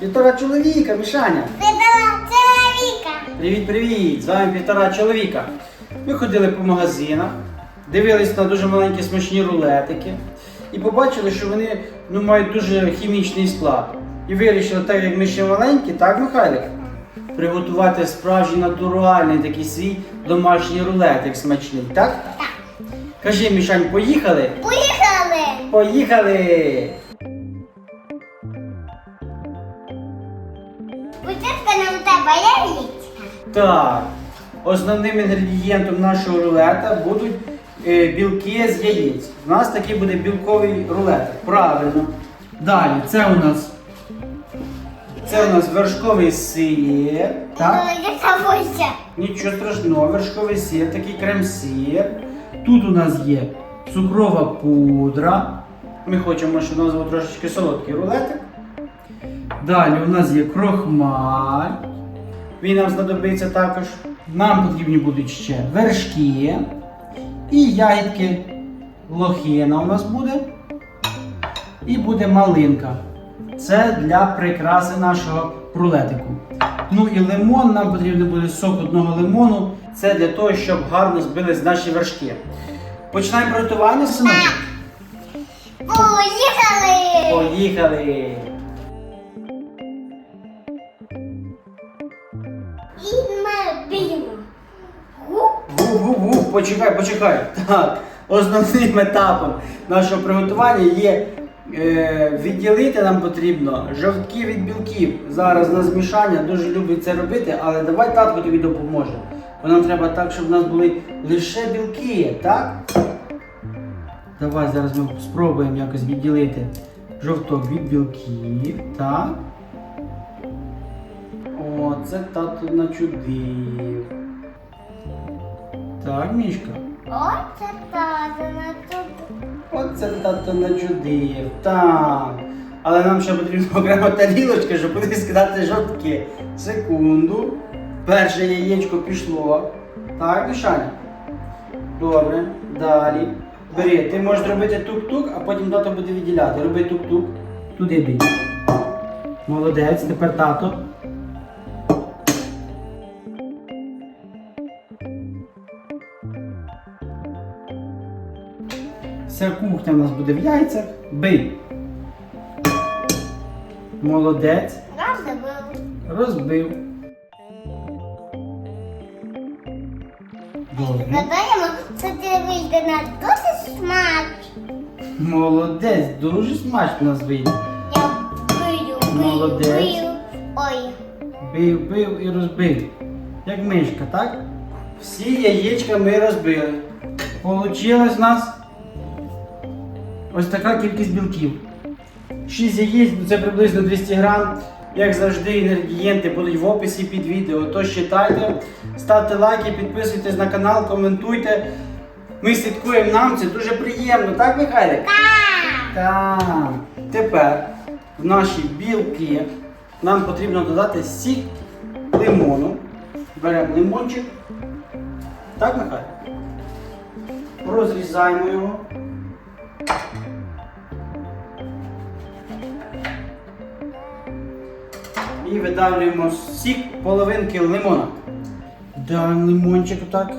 Півтора чоловіка, Мішаня. Півтора чоловіка. Привіт, привіт! З вами півтора чоловіка. Ми ходили по магазинах, дивились на дуже маленькі смачні рулетики і побачили, що вони ну, мають дуже хімічний склад. І вирішили, так як ми ще маленькі, так, Михайлик? Приготувати справжній натуральний такий свій домашній рулетик смачний, так? Так. Кажи, Мішань, поїхали? Поїхали. Поїхали! Так, основним інгредієнтом нашого рулета будуть е, білки з яєць. У нас такий буде білковий рулет. Правильно. Далі, це у нас. Це у нас вершковий сир. Так? Нічого страшного, вершковий сир, такий крем-сир. Тут у нас є цукрова пудра. Ми хочемо, щоб у нас був трошечки солодкий рулетик. Далі у нас є крохмаль. Він нам знадобиться також. Нам потрібні будуть ще вершки і ягідки лохина у нас буде. І буде малинка. Це для прикраси нашого рулетику. Ну і лимон, нам потрібен буде сок одного лимону. Це для того, щоб гарно збились наші вершки. Починаємо приготування, синочок? Поїхали. Поїхали! Почекай, почекай. Так, основним етапом нашого приготування є е, відділити нам потрібно жовтки від білків. Зараз на змішання дуже любить це робити, але давай татко тобі допоможе. Бо нам треба так, щоб в нас були лише білки, так? Давай зараз ми спробуємо якось відділити жовток від білків, так? О, це тато начудив. Так, Мішка. Оце тато на тут. Оце тато начудив. Так. Але нам ще потрібна окрема тарілочка, щоб куди скидати жовтки. Секунду. Перше яєчко пішло. Так, Мішаня? Добре. Далі. Бери, ти можеш зробити тук-тук, а потім тато буде відділяти. Роби тук-тук. Туди бій. Молодець, тепер тато. Вся кухня в нас буде в яйцях. Бий. Молодець. Я. Розбив. Добре. Гадаємо, що вийде на смак. Молодець, дуже смачно у нас вийде. Я бию, бию, Молодець. бию. Ой. Бив, бив і розбив. Як мишка, так? Всі яєчка ми розбили. Получилось у нас ось така кількість білків. 6 яєць, ну, це приблизно 200 грам. Як завжди, інгредієнти будуть в описі під відео. Тож читайте, ставте лайки, підписуйтесь на канал, коментуйте. Ми слідкуємо нам, це дуже приємно, так, Михайлик? Так. Так. Тепер в наші білки нам потрібно додати сік лимону. Беремо лимончик. Так, Михайло? Розрізаємо його. І видавлюємо сік половинки лимона. Даємо лимончик отак.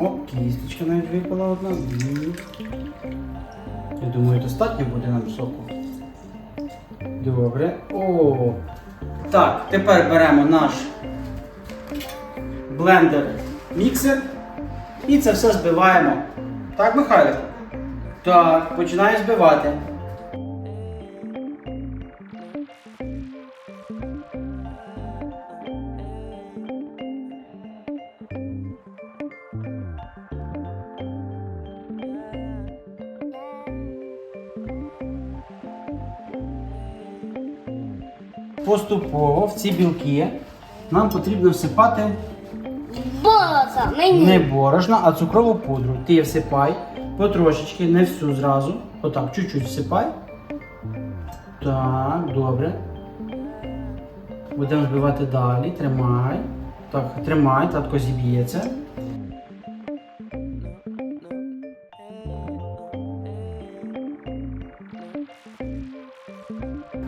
О, кісточка навіть випала одна. Я думаю, достатньо буде нам соку. Добре. О. Так, тепер беремо наш блендер міксер і це все збиваємо. Так, Михайло? Так, починаю збивати. Поступово в ці білки нам потрібно всипати Болото мені. не борошно, а цукрову пудру. Ти її всипай потрошечки, не всю зразу. Отак, чуть-чуть всипай. Так, добре. Будемо збивати далі. Тримай. Так, тримай, татко зіб'ється.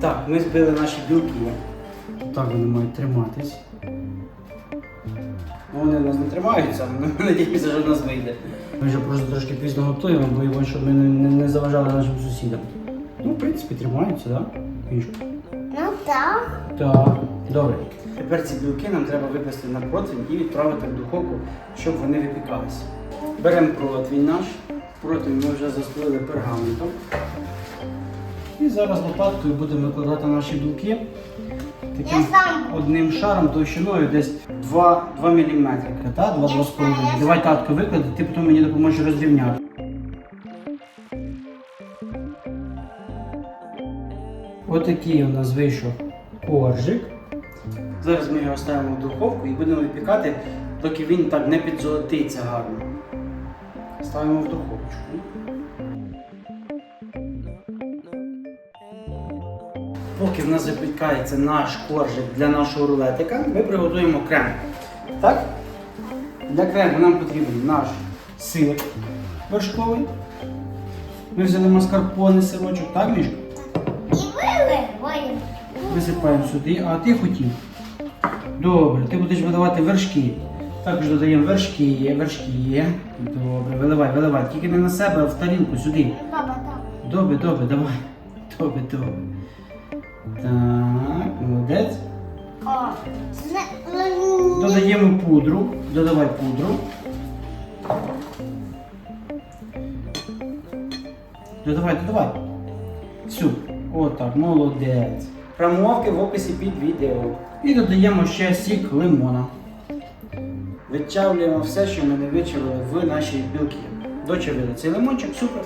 Так, ми збили наші білки. Так вони мають триматись. Ну, Вони в нас не тримаються, але ми надіємося, що в нас вийде. Ми вже просто трошки пізно готуємо, бо щоб ми не, не, не заважали нашим сусідам. Ну, в принципі, тримаються, так? Да? Ну так. Так, добре. Тепер ці білки нам треба викласти на противень і відправити в духовку, щоб вони випікалися. Беремо противень наш. Противень ми вже застелили пергаментом. І зараз лопаткою будемо викладати наші білки. Таким одним шаром товщиною десь 2, 2 мм. Та? 2, Я 2,5. Давай татко виклади, ти потім мені допоможеш розрівняти. Отакий у нас вийшов коржик. Зараз ми його ставимо в духовку і будемо випікати, доки він так не підзолотиться гарно. Ставимо в духовочку. Поки в нас запікається наш коржик для нашого рулетика, ми приготуємо крем. Так? Для крему нам потрібен наш сир вершковий. Ми взяли маскарпоне сирочок, так, Мішка? І виливаємо. Висипаємо сюди, а ти хотів. Добре, ти будеш видавати вершки. Також додаємо вершки, вершки. Добре, виливай, виливай. Тільки не на себе, а в тарілку сюди. Добре, добре, давай. Добре, добре. Так, молодець. О, Додаємо пудру. Додавай пудру. Додавай, додавай. Всю. Отак, молодець. Промовки в описі під відео. І додаємо ще сік лимона. Відчавлюємо все, що ми не вичавили в наші білки. Дочавили цей лимончик, супер.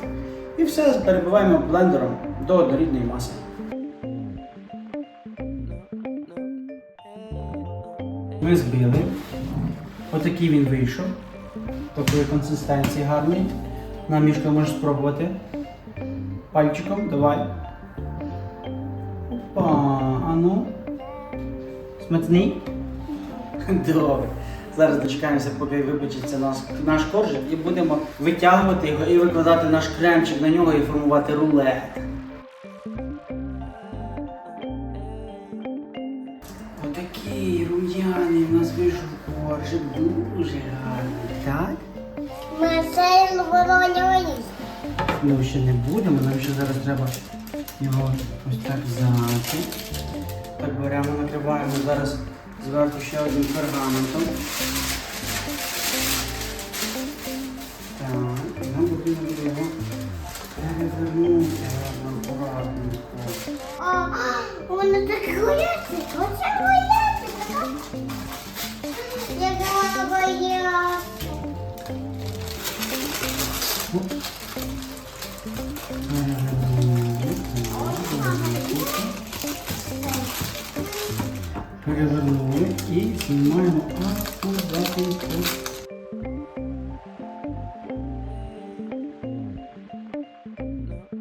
І все перебиваємо блендером до однорідної маси. Ми збили. Отакий він вийшов. Такої консистенції гарний. На мішка можеш спробувати. Пальчиком, давай. Опа, а ну. Смачний? Добре. Зараз дочекаємося, поки випечеться наш, наш коржик, і будемо витягувати його і викладати наш кремчик на нього і формувати рулет. Ми ще не будемо, нам ще зараз треба його ось так взяти. Так беремо, накриваємо зараз зверху ще одним пергаментом. Так, і нам потрібно буде його перевернути акуратненько. А, воно так гуляти. Оце гуляти. Перевернули і знімаємо акуратненько.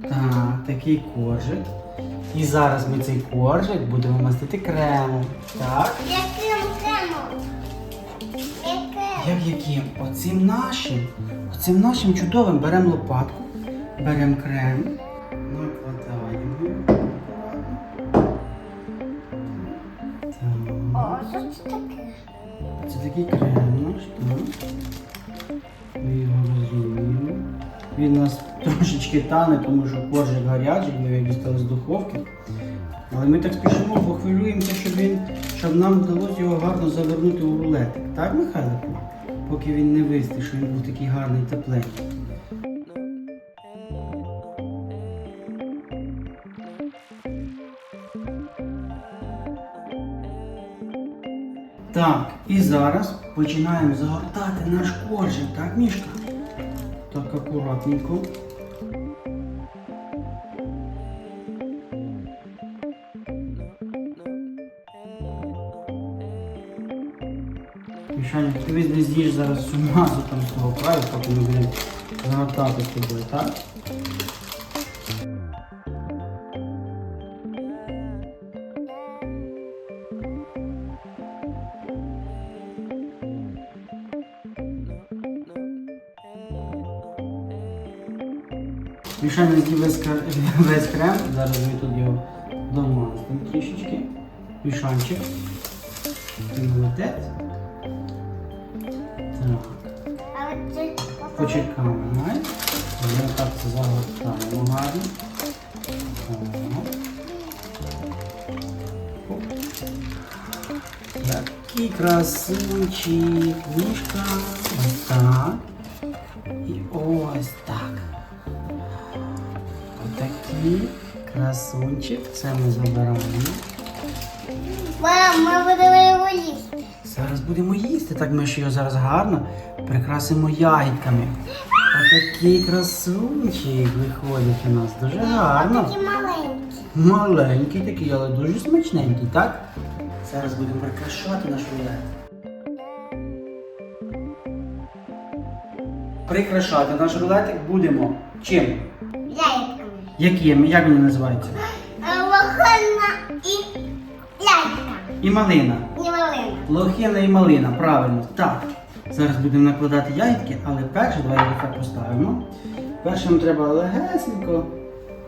Так, такий коржик. І зараз ми цей коржик будемо мастити кремом. Так? Яким кремом? Яким? Як яким? Оцим нашим. Оцим нашим чудовим беремо лопатку, беремо крем, такий крем наш. Ми його розуміємо. Він у нас трошечки тане, тому що коржик гарячий, ми його дістали з духовки. Але ми так спішимо, бо хвилюємося, щоб він, щоб нам вдалося його гарно завернути у рулетик. Так, Михайлику? Поки він не вистиг, що він був такий гарний тепленький. Так, і зараз починаємо загортати наш коржик, так, Мішка? Так, акуратненько. Мішаня, ти весь зараз всю масу там з того краю, поки ми будемо загортати з тобою, так? Мішаємо з'їв весь, крем, зараз ми тут його домастимо трішечки. Мішанчик. Молодець. Так. Почекаємо. Ми так це загортаємо гарно. Так. Оп. Який красунчик. Ніжка. Ось так. І ось так. Отакий красунчик. Це ми забираємо. Мам, ми будемо його їсти. Зараз будемо їсти, так ми ще його зараз гарно прикрасимо ягідками. Отакий красунчик виходить у нас дуже гарно. Такі маленькі. Маленький такий, але дуже смачненький, так? Зараз будемо прикрашати наш рулет. Прикрашати наш рулетик будемо чим? Яйками. Яким? Як вони називаються? Лохана і яйка. І малина. І малина. Лохина і малина, правильно. Так. Зараз будемо накладати ягідки, але перше давай їх так поставимо. Перше нам треба легесенько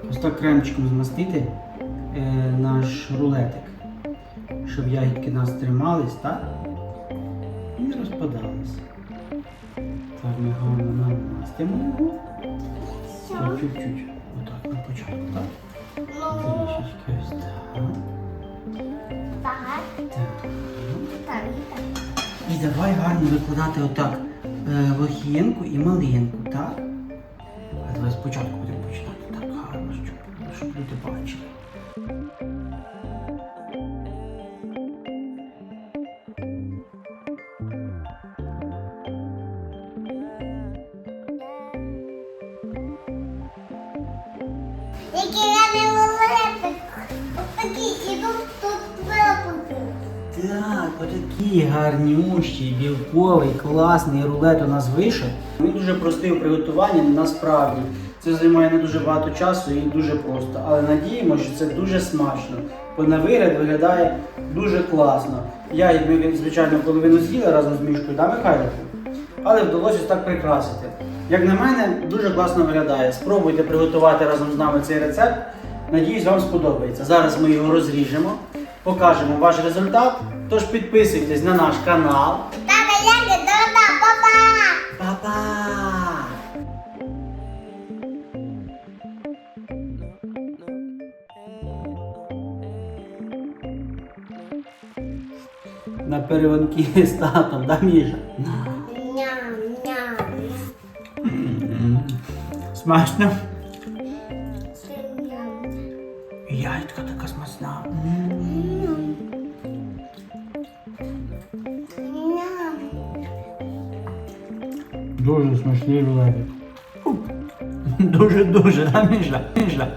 ось так кремчиком змастити е, наш рулетик, щоб ягідки нас тримались, так? І розпадались. Так, ми гарно намастимо його. Так, чуть-чуть. Початку, так? І давай гарно викладати отак е, і малинку, так? А давай спочатку будемо Так, отакий гарнющий, білковий, класний рулет у нас вийшов. Він дуже простий у приготуванні, насправді. Це займає не дуже багато часу і дуже просто. Але надіємося, що це дуже смачно. Бо на вигляд виглядає дуже класно. Я, ми, звичайно, половину з'їла разом з мішкою, да, Михайло? Але вдалося так прикрасити. Як на мене, дуже класно виглядає. Спробуйте приготувати разом з нами цей рецепт. Надіюсь, вам сподобається. Зараз ми його розріжемо, покажемо ваш результат. Тож підписуйтесь на наш канал. Тата, яйка, дода, папа! Па-па! На перегонки з татом, да, Міша? Ням, ням. Смачно. Дуже смачний рулетик. Дуже-дуже, да, Міша? Міша?